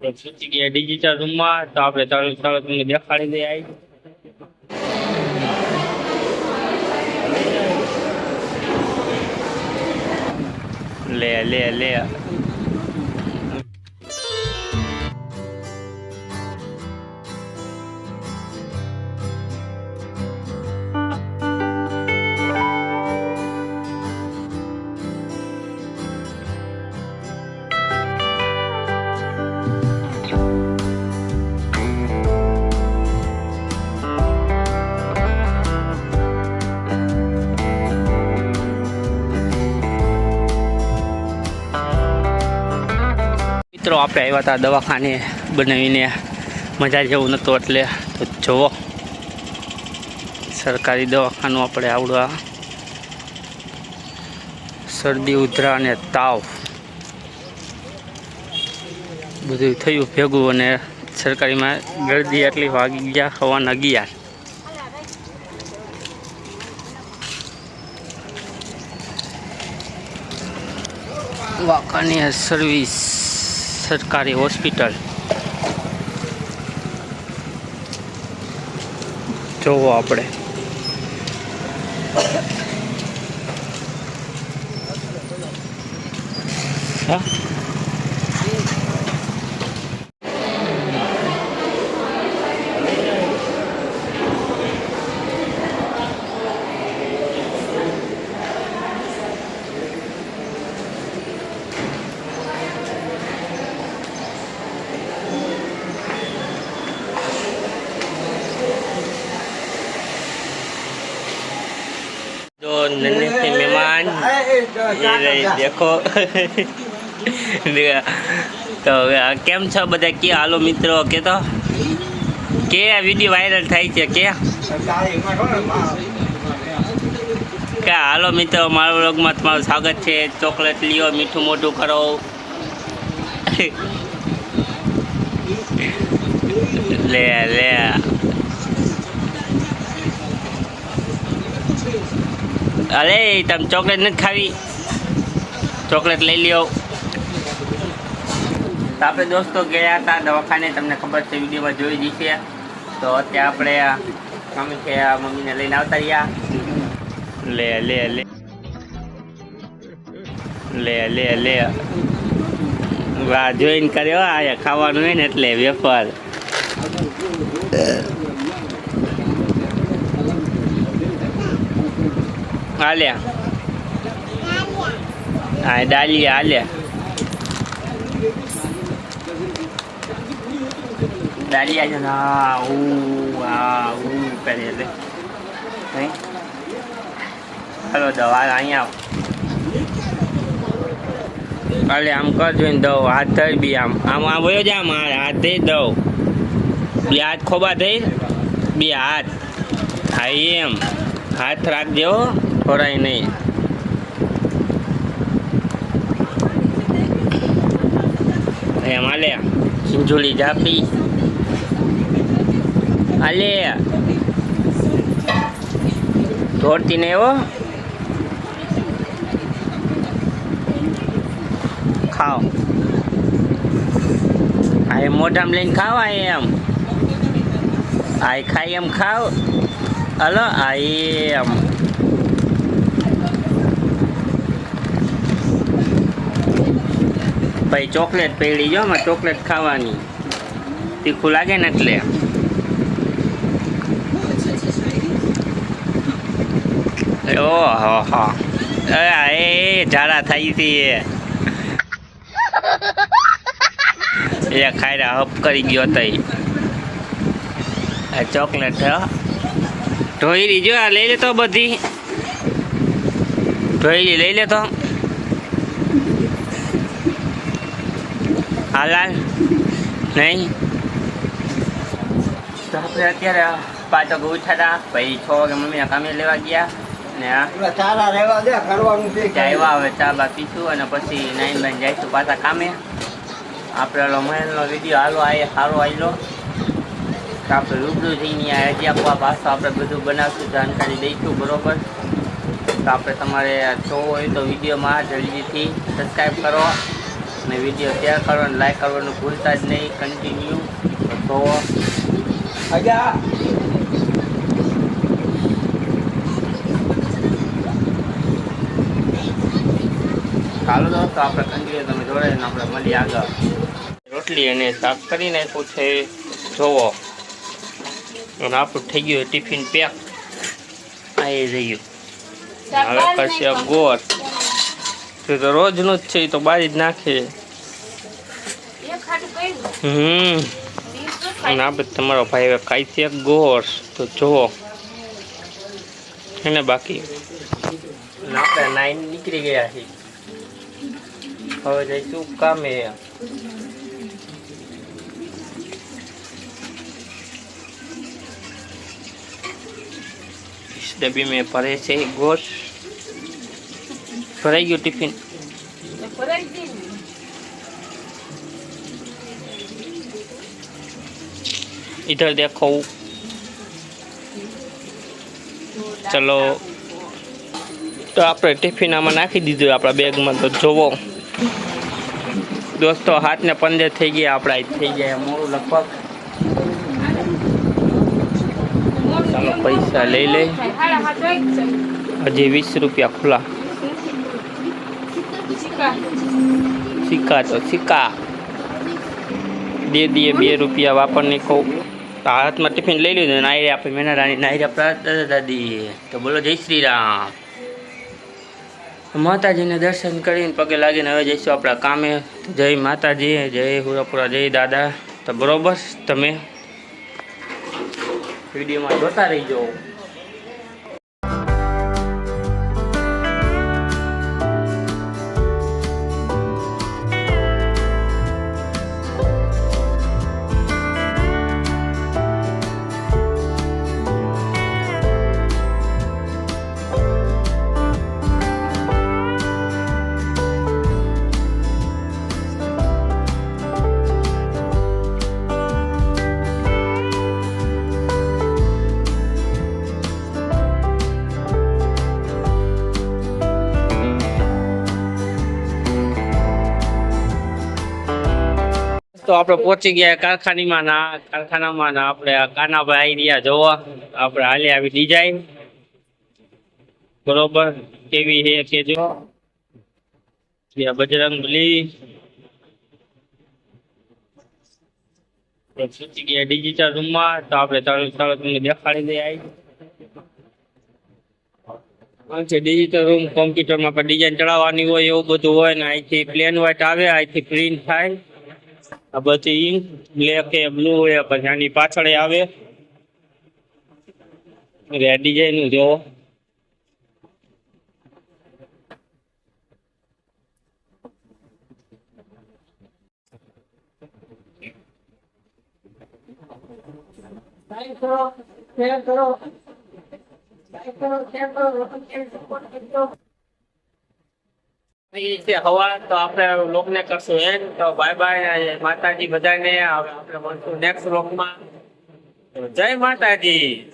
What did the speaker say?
છૂટી ગયા ડિજિટલ રૂમમાં તો આપણે ચાલુ ચાલુ તમને દેખાડી દઈએ આવી લે લે લે. મિત્રો આપણે આવ્યા હતા દવાખાને બનાવીને. મજા જેવું નહોતું એટલે તો જુઓ સરકારી દવાખાનું આપણે આવડવા. શરદી, ઉધરા અને તાવ. બધું થયું ભેગું અને સરકારીમાં ગરદી એટલી વાગી ગયા હવાના અગિયાર વાકાની સર્વિસ સરકારી હોસ્પિટલ જોવો આપણે હા नन्हे से मेहमान ये रही देखो તો આ કેમ છો બધા કે હાલો મિત્રો કે તો કે આ વિડીયો વાયરલ થાય છે કે કે હાલો મિત્રો મારા વ્લોગમાં તમારું સ્વાગત છે ચોકલેટ લ્યો મીઠું મોઢું કરો લે લે અરે તમે ચોકલેટ નથી ખાવી. ચોકલેટ લઈ લ્યો. તો આપણે દોસ્તો ગયા હતા દવાખાને, તમને ખબર છે, વિડીયોમાં જોઈ જ છે. તો અત્યારે આપણે મમ્મી છે મમ્મીને લઈને આવતા રહ્યા. લે લે લે. લે લે લે. વાહ, જોઈને કર્યો, આ ખાવાનું હોય ને એટલે વેફર. હાલ્યા હા ડાલિયા હાલ્યા ડાલિયા છે ને ઉ, હા, ઉ કરે એટલે હાલો, દવા અહીંયા આવો હાલે આમ કરજો ને દઉં હાથ ધર બી આમ. આમ આમ વયો જા મારે. હાથ દઈ દઉં બે હાથ ખોબા થઈ બે હાથ. હા, એમ. હાથ રાખજો ખોરાય નહીં. એમ હાલે સિંજુલી જાપી. હાલે દોડતી ને હો. ખાઓ. આ એ મોઢામાં લઈને ખાવા એમ. આ ખાઈ એમ ખાવ. હલો, આ એમ. ભાઈ ચોકલેટ પહેરી જો માં ચોકલેટ ખાવાની. તીખું લાગે ને એટલે. ઓહો હો એ ઝાડા થઈ હતી એ. એ ખાયરા હપ કરી ગયો તઈ. ચોકલેટ ઢોયરી જો આ લઈ લેતો બધી. ઢોયરી લઈ લેતો. હાલાલ. નહીં? તો આપણે અત્યારે પાછો ઉઠ્યા હતા પછી છ વાગે મમ્મીના કામે લેવા ગયા. ને ચા આવ્યા હવે ચા બા પીશું અને પછી નાઈન બાઈન જઈશું પાછા કામે. આપણે ઓલો મહેલનો વીડિયો હાલો આ સારો આવેલો તો આપણે રૂબરૂ જઈને હજી આપવા પાછો આપણે બધું બનાવશું જાણકારી દઈશું બરોબર? તો આપણે તમારે જોવો હોય તો વિડીયોમાં જલ્દીથી સબસ્ક્રાઈબ કરો. અને વીડિયો શેર કરવાનું લાઈક કરવાનું ભૂલતા જ નહીં. કન્ટિન્યુ તો અજા. ચાલો દોસ્તો આપણે કન્ટિન્યુ તમે જોડાઈને આપણે મળીએ આગળ. રોટલી અને શાક કરી નાખ્યું છે. જોવો. અને આપણું થઈ ગયું ટિફિન પેક. આવી રહ્યું હવે કરશે ગોળ. તે તો રોજનું જ છે એ તો બારી જ નાખે. હમ. અને આપણે તમારો ભાઈ હવે ખાઈ છે ગોશ તો જુઓ. એને બાકી? આપણે નાઈન નીકળી ગયા છે હવે જઈશું કામે. ડબ્બી મેં ભરે છે ગોશ ભરાઈ ગયું ટિફિન. ભરાઈ ગયું. इधर देखो ચલો તો આપણે ટિફિન આમાં નાખી દીધું આપણા બેગમાં તો જોવો દોસ્તો હાથને પંદર થઈ ગયા આપણા અહીં થઈ ગયા મોડું લગભગ ચાલો પૈસા લઈ લે હજી વીસ રૂપિયા ખુલ્લા સિક્કા તો સિક્કા દે દીએ બે રૂપિયા વાપરને કહું તો હાથમાં ટિફિન લઈ લીધું નાયરે આપણે મેના રાણી નાયરે દાદા દાદી. તો બોલો, જય શ્રી રામ. માતાજીને દર્શન કરીને પગે લાગીને હવે જઈશું આપણા કામે. જય માતાજી, જય હુરાપુરા, જય દાદા. તો બરોબર, તમે વિડીયોમાં જોતા રહીજો. તો આપણે પહોંચી ગયા કારખાનીમાં ના કારખાનામાં ના આપણે કાનાભાઈ રહ્યા, જોવા. આપણે હાલે આવી ડિઝાઇન બરોબર? કેવી છે કે જો? આ બજરંગ બલી. પહોંચી ગયા ડિજિટલ રૂમમાં તો આપણે તરત તરત તમને દેખાડી દઈએ આવી ડિજિટલ રૂમ કોમ્પ્યુટરમાં પણ ડિઝાઇન ચડાવવાની હોય એવું બધું હોય ને અહીંથી પ્લેન વ્હાઇટ આવે અહીંથી પ્રિન્ટ થાય. આ બધી બ્લેક કે બ્લુ હોય પછી આની પાછળ આવે. રેડ ડિઝાઇનનું સપોર્ટ એ હવા તો આપણે લોકને કરશું એમ. તો બાય બાય માતાજી બધાને આપણે મળશું નેક્સ્ટ લોકમાં જય માતાજી.